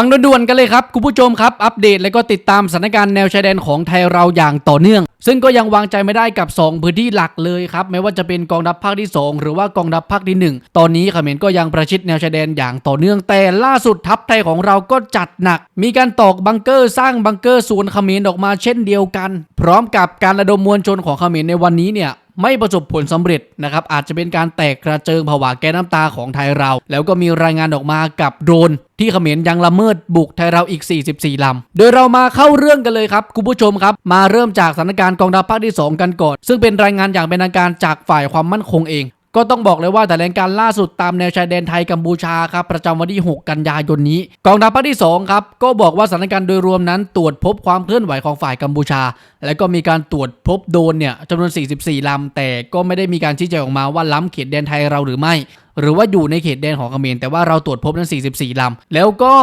ฟังด่วนๆกันเลยครับคุณผู้ชมครับ อัปเดตและก็ติดตามสถานการณ์แนวชายแดนของไทยเราอย่างต่อเนื่อง ซึ่งก็ยังวางใจไม่ได้กับ 2 พื้นที่หลักเลยครับไม่ว่าจะเป็นกองทัพภาคที่ 2 หรือว่ากองทัพภาคที่ 1 ตอนนี้เขมรก็ยังประชิดแนวชายแดนอย่างต่อเนื่องแต่ล่าสุดทัพไทยของเราก็จัดหนัก มีการตอกบังเกอร์สร้างบังเกอร์สวนเขมรออกมาเช่นเดียวกัน พร้อมกับการระดมมวลชนของเขมรในวันนี้เนี่ย ไม่ประสบผลสำเร็จนะครับอาจจะเป็นการแตกกระเจิงผวาแก้น้ำตาของไทยเรา แล้วก็มีรายงานออกมากับโดรนที่เขมรยังละเมิดบุกไทยเราอีก 44 ลำ โดยเรามาเข้าเรื่องกันเลยครับ คุณผู้ชมครับ มาเริ่มจากสถานการณ์กองทัพภาคที่ 2 กันก่อน ซึ่งเป็นรายงานอย่างเป็นทางการจากฝ่ายความมั่นคงเอง ก็ต้องบอกเลยว่าแต่แถลงการล่าสุดตามแนวชายแดนไทยกัมพูชาครับประจำวันที่ 6 กันยายนนี้ กองทัพภาคที่ 2 ครับ ก็บอกว่าสถานการณ์โดยรวมนั้นตรวจพบความเคลื่อนไหวของฝ่ายกัมพูชา และก็มีการตรวจพบโดนเนี่ยจำนวน 44ลำแต่ก็ไม่ได้มีการชี้แจงออกมาว่าล้ำเขตแดนไทยเราหรือไม่ หรือว่าอยู่ในเขตแดนของเขมรแต่ว่าเราตรวจพบนั้น44ลำแล้วก็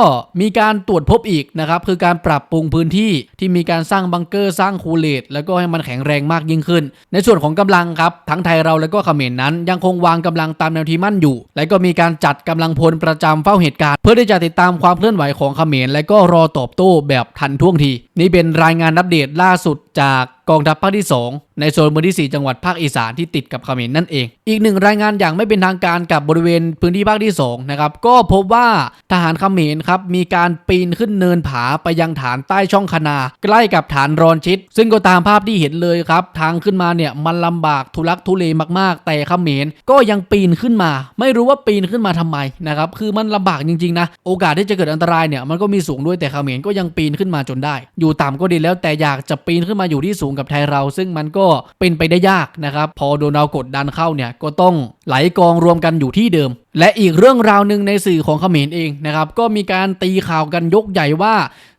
มีการตรวจพบอีกนะครับคือการปรับปรุงพื้นที่ที่มีการสร้างบังเกอร์สร้างคูเลตแล้วก็ให้มันแข็งแรงมากยิ่งขึ้น ในส่วนของกำลังครับทั้งไทยเราและก็เขมรนั้น ยังคงวางกำลังตามแนวที่มั่นอยู่ และก็มีการจัดกำลังพลประจำเฝ้าเหตุการณ์ เพื่อที่จะติดตามความเคลื่อนไหวของเขมรและก็รอตอบโต้แบบทันท่วงทีนี่เป็นรายงานอัปเดตล่าสุด จากกองทัพภาคที่ 2 ในโซนพื้นที่ 4 จังหวัดภาคอีสานที่ติดกับเขมรนั่นเอง อีกหนึ่งรายงานอย่างไม่เป็นทางการกับบริเวณพื้นที่ภาคที่2นะครับก็พบว่าทหารเขมรครับมีการปีนขึ้นเนินผาไปยังฐานใต้ช่องคนา ใกล้กับฐานรอนชิด ซึ่งก็ตามภาพที่เห็นเลยครับ ทางขึ้นมาเนี่ยมันลำบากทุลักทุเลมากๆ แต่เขมรก็ยังปีนขึ้นมา ไม่รู้ว่าปีนขึ้นมาทำไมนะครับคือมันลำบากจริงๆนะโอกาสที่จะเกิดอันตรายเนี่ยมันก็มีสูงด้วยแต่เขมรก็ยังปีนขึ้นมาจนได้ อยู่ต่ำก็ดีแล้วแต่อยากจะปีนขึ้นมาอยู่ที่สูงกับไทยเรา ซึ่งมันก็เป็นไปได้ยากนะครับ พอโดนเรากดดันเข้าเนี่ยก็ต้องไหลกองรวมกันอยู่ที่เดิม และอีกเรื่องราวหนึ่งในสื่อของเขมรเองนะครับ ก็มีการตีข่าวกันยกใหญ่ว่า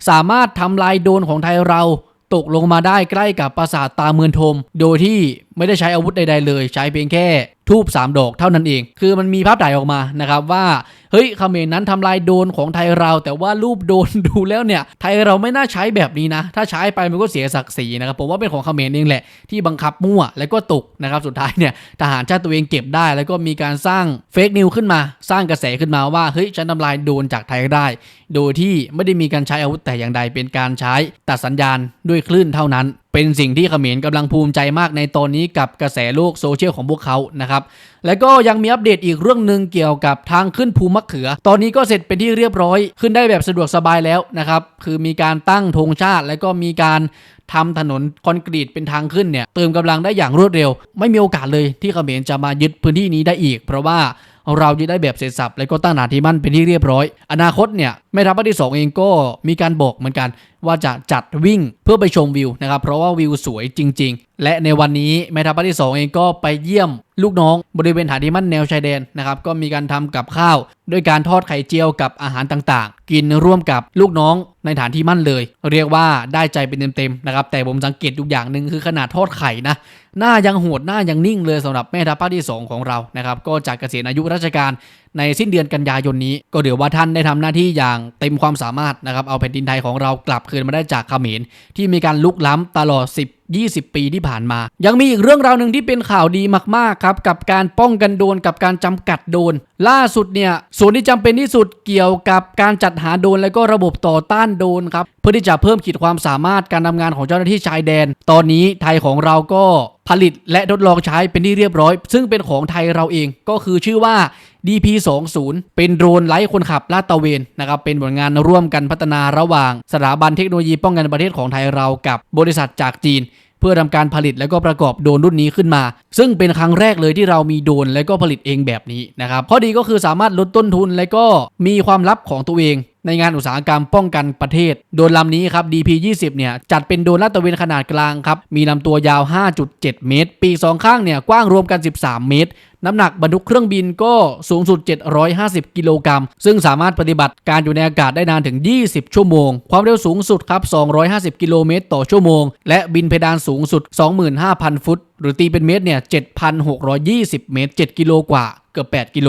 สามารถทำลายโดนของไทยเราตกลงมาได้ใกล้กับปราสาทตาเมือนทม โดยที่ไม่ได้ใช้อาวุธใด ๆ เลย ใช้เพียงแค่ ทูบ3ดอกเท่านั้นเอง คือมันมีภาพถ่ายออกมานะครับว่า เฮ้ยเขมรนั้นทำลายโดนของไทยเรา แต่ว่ารูปโดนดูแล้วเนี่ย ไทยเราไม่น่าใช้แบบนี้นะ ถ้าใช้ไปมันก็เสียศักดิ์ศรีนะครับผมว่าเป็นของเขมรเองแหละที่บังคับมั่วแล้วก็ตกนะครับสุดท้ายเนี่ยทหารชาติตัวเองเก็บได้ แล้วก็มีการสร้างเฟกนิวขึ้นมา สร้างกระแสขึ้นมาว่าเฮ้ยฉันทำลายโดนจากไทยได้ โดยที่ไม่ได้มีการใช้อาวุธแต่อย่างใดเป็นการใช้ตัดสัญญาณด้วยคลื่นเท่านั้น เป็นสิ่งที่เขมรกำลังภูมิใจมากในตอนนี้กับกระแสโลกโซเชียลของพวกเขานะครับ แล้วก็ยังมีอัปเดตอีกเรื่องหนึ่งเกี่ยวกับทางขึ้นภูมะเขือ ตอนนี้ก็เสร็จเป็นที่เรียบร้อย ขึ้นได้แบบสะดวกสบายแล้วนะครับ คือมีการตั้งธงชาติ แล้วก็มีการทำถนนคอนกรีตเป็นทางขึ้นเนี่ยเติมกำลังได้อย่างรวดเร็ว ไม่มีโอกาสเลยที่เขมรจะมายึดพื้นที่นี้ได้อีก เพราะว่าเราจะได้แบบเสร็จสับแล้วก็ตั้งฐาที่มั่นเป็นที่เรียบร้อย อนาคตเนี่ยแม่ทัพภาคที่สองเองก็มีการบอกเหมือนกัน ว่าจะจัดวิ่งเพื่อไปชมวิวนะครับ เพราะว่าวิวสวยจริง ๆ และในวันนี้แม่ทัพภาคที่ 2 เองก็ไปเยี่ยมลูกน้องบริเวณฐานที่มั่นแนวชายแดนนะครับก็มีการทำกับข้าวด้วยการทอดไข่เจียวกับอาหารต่างๆ กินร่วมกับลูกน้องในฐานที่มั่นเลย เรียกว่าได้ใจเป็นเต็มๆนะครับแต่ผมสังเกตอยู่อย่างหนึ่งคือขนาดทอดไข่นะหน้ายังโหดหน้ายังนิ่งเลยสำหรับแม่ทัพภาคที่ 2 ของเรานะครับก็จากเกษียณอายุราชการ ในสิ้นเดือนกันยายนนี้ ก็เดี๋ยวว่าท่านได้ทำหน้าที่อย่างเต็มความสามารถนะครับเอาแผ่นดินไทยของเรากลับคืนมาได้จากเขมรที่มีการลุกล้ำตลอด 10 20 ปีที่ผ่านมา ยังมีอีกเรื่องราวหนึ่งที่เป็นข่าวดีมากๆครับกับการป้องกันโดนกับการจำกัดโดน ล่าสุดเนี่ยส่วนที่จำเป็นที่สุดเกี่ยวกับการจัดหาโดนและก็ระบบต่อต้านโดนครับเพื่อที่จะเพิ่มขีดความสามารถการทำงานของเจ้าหน้าที่ชายแดน ตอนนี้ไทยของเราก็ผลิตและทดลองใช้เป็นที่เรียบร้อย ซึ่งเป็นของไทยเราเองก็คือชื่อว่า DP20 เป็นโดรนไร้คนขับลาดตระเวนนะครับเป็นผลงานร่วมกันพัฒนาระหว่าง สถาบันเทคโนโลยีป้องกันประเทศของไทยเรากับบริษัทจากจีน พื่อทำการผลิตแล้วก็ประกอบโดรนรุ่นนี้ขึ้นมา ซึ่งเป็นครั้งแรกเลยที่เรามีโดรนแล้วก็ผลิตเองแบบนี้นะครับข้อดีก็คือสามารถลดต้นทุนและก็มีความลับของตัวเองในงานอุตสาหกรรมป้องกันประเทศ โดรนลำนี้ครับ DP20 เนี่ย จัดเป็นโดรนลาดตระเวนขนาดกลางครับ มีลำตัวยาว 5.7 เมตร ปีสองข้างเนี่ย กว้างรวมกัน 13 เมตร น้ำหนักบรรทุกเครื่องบินก็สูงสุด 750 กิโลกรัม ซึ่งสามารถปฏิบัติการอยู่ในอากาศได้นานถึง 20 ชั่วโมง ความเร็วสูงสุดครับ 250 กิโลเมตรต่อชั่วโมง และบินเพดานสูงสุด 25,000 ฟุต หรือตีเป็นเมตรเนี่ย 7,620 เมตร 7 กิโลกว่า เกือบ 8 กิโล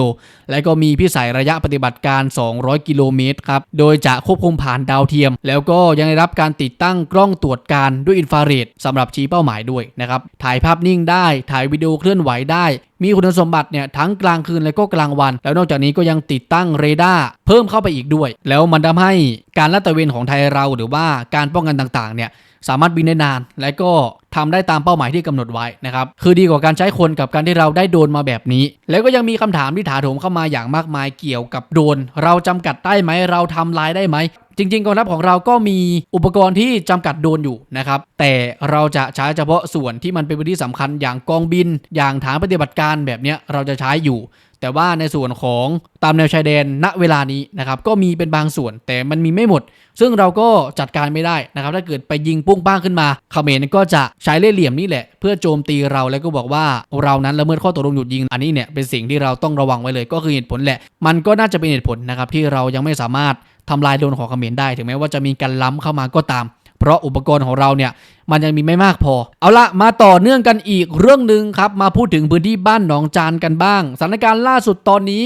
และก็มีพิสัยระยะปฏิบัติการ 200 กิโลเมตรครับ โดยจะควบคุมผ่านดาวเทียม แล้วก็ยังได้รับการติดตั้งกล้องตรวจการด้วยอินฟราเรดสำหรับชี้เป้าหมายด้วยนะครับ ถ่ายภาพนิ่งได้ ถ่ายวิดีโอเคลื่อนไหวได้ มีคุณสมบัติเนี่ยทั้งกลางคืนและก็กลางวัน แล้วนอกจากนี้ก็ยังติดตั้งเรดาร์เพิ่มเข้าไปอีกด้วย แล้วมันทำให้การลาดตระเวนของไทยเราหรือว่าการป้องกันต่างๆเนี่ยสามารถบินได้นาน และก็ทำได้ตามเป้าหมายที่กำหนดไว้นะครับคือดีกว่าการใช้คนกับการที่เราได้โดนมาแบบนี้ แล้วก็ยังมีคำถามที่ถาโถมเข้ามาอย่างมากมายเกี่ยวกับโดน เราจำกัดได้ไหมเราทำลายได้ไหม จริง ๆกองทัพของเราก็มีอุปกรณ์ที่จำกัดโดนอยู่นะครับ แต่เราจะใช้เฉพาะส่วนที่มันเป็นพื้นที่สำคัญอย่างกองบิน อย่างฐานปฏิบัติการแบบนี้เราจะใช้อยู่ แต่ว่าในส่วนของตามแนวชายแดนณเวลานี้นะครับก็มีเป็นบางส่วนแต่มันมีไม่หมด ซึ่งเราก็จัดการไม่ได้นะครับ ถ้าเกิดไปยิงปุ้งป้างขึ้นมาเขมรก็จะใช้เล่ห์เหลี่ยมนี่แหละ เพื่อโจมตีเราแล้วก็บอกว่าเรานั้นละเมิดข้อตกลงหยุดยิงอันนี้เนี่ยเป็นสิ่งที่เราต้องระวังไว้เลย ก็คือเหตุผลแหละ มันก็น่าจะเป็นเหตุผลนะครับที่เรายังไม่สามารถ ทำลายโดนของเขมรได้ถึงแม้ว่าจะมีการล้ำเข้ามาก็ตาม เพราะอุปกรณ์ของเราเนี่ยมันยังมีไม่มากพอ เอาละมาต่อเนื่องกันอีกเรื่องหนึ่งครับ มาพูดถึงพื้นที่บ้านหนองจานกันบ้างสถานการณ์ล่าสุดตอนนี้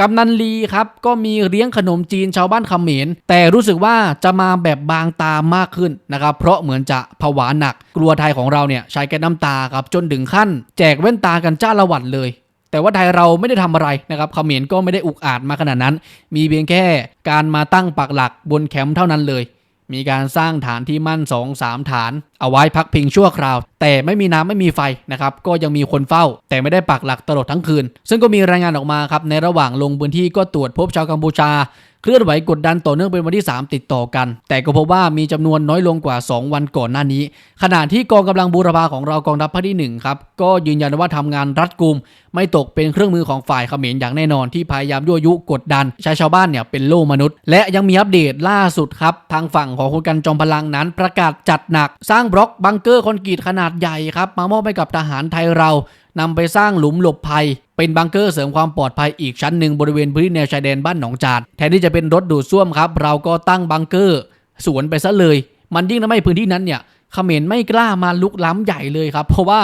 กำนันลีครับก็มีเลี้ยงขนมจีนชาวบ้านเขมร แต่รู้สึกว่าจะมาแบบบางตามากขึ้นนะครับ เพราะเหมือนจะผวาหนัก กลัวไทยของเราเนี่ยใช้แก๊สน้ำตาครับจนถึงขั้น แจกแว่นตากันจ้าละวัดเลย แต่ว่าไทยเราไม่ได้ทำอะไรนะครับเขมรก็ไม่ได้อุกอาจมาขนาดนั้น มีเพียงแค่การมาตั้งปักหลักบนแคมป์เท่านั้นเลย มีการสร้างฐานที่มั่น 2-3 ฐาน เอาไว้พักพิงชั่วคราว แต่ไม่มีน้ำไม่มีไฟนะครับ ก็ยังมีคนเฝ้า แต่ไม่ได้ปักหลักตลอดทั้งคืน ซึ่งก็มีรายงานออกมาครับในระหว่างลงพื้นที่ก็ตรวจพบชาวกัมพูชา เคลื่อนไหวกดดันต่อเนื่องเป็นวันที่ 3 ติดต่อกัน แต่ก็พบว่ามีจำนวนน้อยลงกว่า 2 วันก่อนหน้านี้ ขณะที่กองกำลังบูรพาของเรากองทัพภาคที่1ครับก็ยืนยันว่าทำงานรัดกุม ไม่ตกเป็นเครื่องมือของฝ่ายเขมรอย่างแน่นอนที่พยายามยั่วยุกดดันใช้ชาวบ้านเนี่ยเป็นโล่มนุษย์ และยังมีอัปเดตล่าสุดครับทางฝั่งของคุณกันจอมพลังนั้นประกาศจัดหนัก สร้างบล็อกบังเกอร์คอนกรีตขนาดใหญ่ครับมามอบให้กับทหารไทยเรานำไปสร้างหลุมหลบภัย เป็นบังเกอร์เสริมความปลอดภัยอีกชั้นหนึ่งบริเวณพื้นที่แนวชายแดนบ้านหนองจานแทนที่จะเป็นรถดูดซ่วมครับ เราก็ตั้งบังเกอร์สวนไปซะเลย มันยิ่งทำให้พื้นที่นั้นเนี่ยเขมรไม่กล้ามาลุกล้ำใหญ่เลยครับ เพราะว่า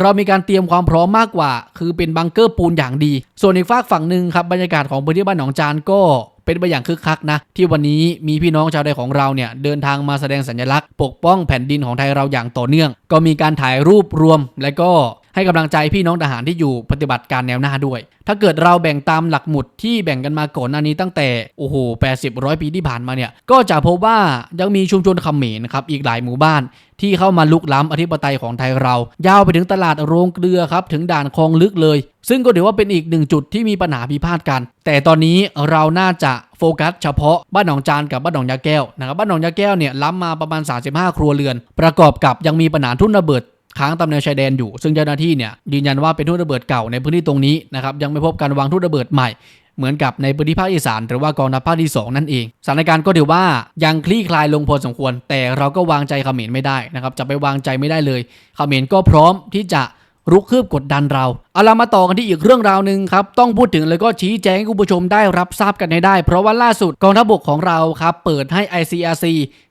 เรามีการเตรียมความพร้อมมากกว่า คือเป็นบังเกอร์ปูนอย่างดี ส่วนอีกฝากฝั่งหนึ่งครับบรรยากาศของพื้นที่บ้านหนองจานก็เป็นไปอย่างคึกคักนะ ที่วันนี้มีพี่น้องชาวไทยของเราเนี่ย เดินทางมาแสดงสัญลักษณ์ ปกป้องแผ่นดินของไทยเราอย่างต่อเนื่อง ก็มีการถ่ายรูปรวม และก็ ให้กำลังใจพี่น้องทหารที่อยู่ปฏิบัติการแนวหน้าด้วย ถ้าเกิดเราแบ่งตามหลักหมุดที่แบ่งกันมาก่อนหน้านี้ตั้งแต่โอ้โห80ร้อยปีที่ผ่านมาเนี่ย ก็จะพบว่ายังมีชุมชนเขมรครับอีกหลายหมู่บ้านที่เข้ามาลุกล้ำอธิปไตยของไทยเรา ยาวไปถึงตลาดโรงเกลือครับ ถึงด่านคลองลึกเลย ซึ่งก็ถือว่าเป็นอีกหนึ่งจุดที่มีปัญหาพิพาทกัน แต่ตอนนี้เราน่าจะโฟกัสเฉพาะบ้านหนองจานกับบ้านหนองยาแก้วนะครับบ้านหนองยาแก้วเนี่ยล้ำมาประมาณ 35 ครัวเรือน ประกอบกับยังมีปัญหาทุ่นระเบิด ค้างตามแนวชายแดนอยู่ ซึ่งเจ้าหน้าที่เนี่ยยืนยันว่าเป็นทุ่นระเบิดเก่าในพื้นที่ตรงนี้นะครับยังไม่พบการวางทุ่นระเบิดใหม่เหมือนกับในพื้นที่ภาคอีสานหรือว่ากองทัพภาคที่ 2 นั่นเองสถานการณ์ก็ถือว่ายังคลี่คลายลงพอสมควร แต่เราก็วางใจเขมรไม่ได้นะครับจะไปวางใจไม่ได้เลยเขมรก็พร้อมที่จะรุกคืบกดดันเรา เอาเรามาต่อกันที่อีกเรื่องราวหนึ่งครับต้องพูดถึงแล้วก็ชี้แจงให้คุณผู้ชมได้รับทราบกันให้ได้ เพราะว่าล่าสุดกองทัพบกของเราครับเปิดให้ ICRC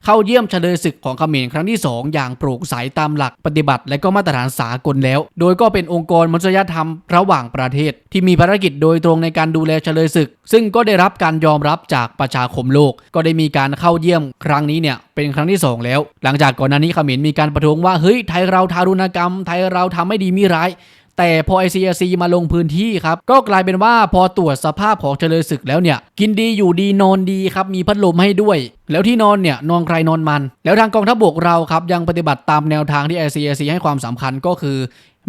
เข้าเยี่ยมเฉลยศึกของเขมรครั้งที่ 2 อย่างโปร่งใสตามหลักปฏิบัติ และก็มาตรฐานสากลแล้ว โดยก็เป็นองค์กรมนุษยธรรมระหว่างประเทศ ที่มีภารกิจโดยตรงในการดูแลเฉลยศึก ซึ่งก็ได้รับการยอมรับจากประชาคมโลก ก็ได้มีการเข้าเยี่ยมครั้งนี้เนี่ยเป็นครั้งที่สองแล้ว หลังจากก่อนหน้านี้เขมรมีการประท้วงว่าเฮ้ยไทยเราทารุณกรรมไทยเราทำไม่ดีมีร้าย แต่พอ ICRC มาลงพื้นที่ครับ ก็กลายเป็นว่าพอตรวจสภาพของเฉลยศึกแล้วเนี่ย กินดีอยู่ดีนอนดีครับ มีพัดลมให้ด้วย แล้วที่นอนเนี่ยนอนใครนอนมัน แล้วทางกองทัพบกเราครับยังปฏิบัติตามแนวทางที่ ICRC ให้ความสำคัญก็คือ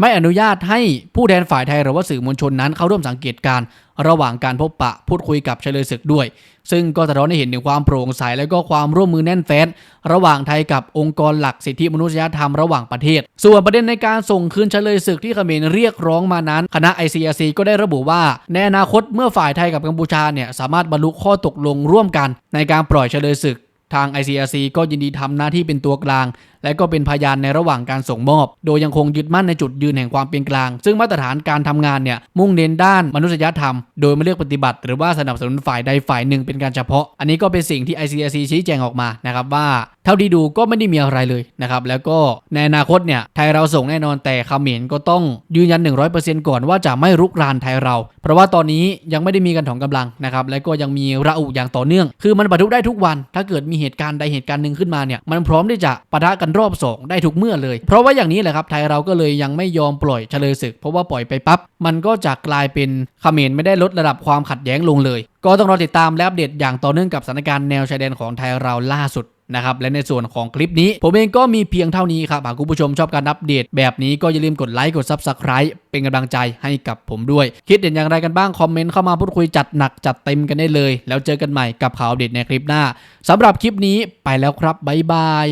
ไม่อนุญาตให้ผู้แทนฝ่ายไทยหรือว่าสื่อมวลชนนั้น เข้าร่วมสังเกตการณ์ระหว่างการพบปะพูดคุยกับเฉลยศึกด้วย ซึ่งก็สะท้อนให้เห็นถึงความโปร่งใสและก็ความร่วมมือแน่นแฟ้นระหว่างไทยกับองค์กรหลักสิทธิมนุษยธรรมระหว่างประเทศ ส่วนประเด็นในการส่งคืนเฉลยศึกที่เขมรเรียกร้องมานั้น คณะ ICRC ก็ได้ระบุว่า ในอนาคตเมื่อฝ่ายไทยกับกัมพูชาเนี่ยสามารถบรรลุข้อตกลงร่วมกัน ในการปล่อยเฉลยศึกทาง ICRC ก็ยินดีทำหน้าที่เป็นตัวกลาง และก็เป็นพยานในระหว่างการส่งมอบ โดยยังคงยึดมั่นในจุดยืนแห่งความเป็นกลาง ซึ่งมาตรฐานการทำงานเนี่ยมุ่งเน้นด้านมนุษยธรรม โดยไม่เลือกปฏิบัติ หรือว่าสนับสนุนฝ่ายใดฝ่ายหนึ่งเป็นการเฉพาะ อันนี้ก็เป็นสิ่งที่ ICRC ชี้แจงออกมานะครับว่า เท่าที่ดูก็ไม่ได้มีอะไรเลยนะครับแล้วก็ในอนาคตเนี่ยไทยเราส่งแน่นอนแต่เขมรก็ต้องยืนยัน 100%ก่อนว่าจะไม่รุกรานไทยเรา เพราะว่าตอนนี้ยังไม่ได้มีกันถองกำลังนะครับและก็ยังมีระอุอย่างต่อเนื่อง คือมันบรรทุได้ทุกวัน ถ้าเกิดมีเหตุการณ์ใดเหตุการณ์หนึ่งขึ้นมาเนี่ยมันพร้อมที่จะปะทะกันรอบสองได้ทุกเมื่อเลย เพราะว่าอย่างนี้แหละครับไทยเราก็เลยยังไม่ยอมปล่อยเฉลยศึก เพราะว่าปล่อยไปปั๊บมันก็จะกลายเป็นขมรไม่ได้ลดระดับความขัดแย้งลงเลย ก็ต้องรอติดตามและอัปเดตอย่างต่อเนื่องกับสถานการณ์แนวชายแดนของไทยเราล่าสุดนะครับและในส่วนของคลิปนี้ ผมเองก็มีเพียงเท่านี้ครับ หากคุณผู้ชมชอบการอัปเดต แบบนี้ก็อย่าลืมกดไลค์กด Subscribe เป็นกำลังใจให้กับผมด้วย คิดเห็นอย่างไรกันบ้าง คอมเมนต์เข้ามาพูดคุยจัดหนักจัดเต็มกันได้เลย แล้วเจอกันใหม่กับข่าวอัปเดในคลิปหน้าสำหรับคลิปนี้ไปแล้วครับบ๊ายบาย